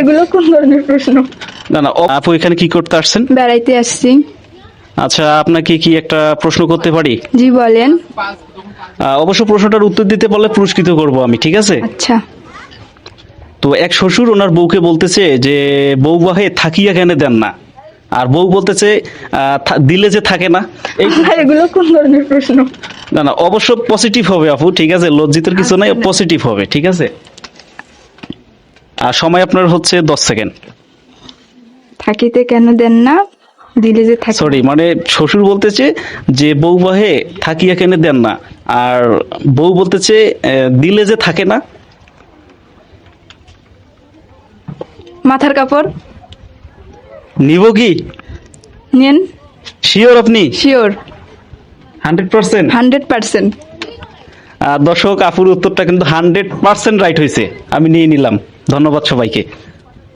এগুলো কোন ধরনের প্রশ্ন? না না আপু এখানে কি করতে আসছেন? বেড়াইতে আসছি। আচ্ছা আপনাকে কি একটা প্রশ্ন করতে পারি? জি বলেন। অবশ্য প্রশ্নটার উত্তর দিতে পারলে পুরস্কৃত করব আমি ঠিক আছে? আচ্ছা। তো এক শ্বশুর ওনার বউকে বলতেছে যে বউ বাহে থাকিয়া কেন দেন না? আর বউ বলতেছে দিলে যে থাকে না? এগুলো কোন ধরনের প্রশ্ন? না না অবশ্য পজিটিভ হবে আপু ঠিক আছে? লজ্জিতের কিছু নাই পজিটিভ হবে ঠিক আছে? আর সময় আপনার হচ্ছে দশ সেকেন্ড। থাকিতে কেন দেন না? দিলে যে থাকে। সরি মানে শ্বশুর বলতেছে যে বউ বাহে থাকিয়া কেন দেন না? আর বউ বলতেছে দিলে যে থাকে না? মাথার কাপড়? নিব কি? নেন। শিওর আপনি? Sure hundred percent? Hundred percent. দর্শক আপুর উত্তরটা কিন্তু হান্ড্রেড পার্সেন্ট রাইট হয়েছে আমি নিয়ে নিলাম। ধন্যবাদ সবাইকে।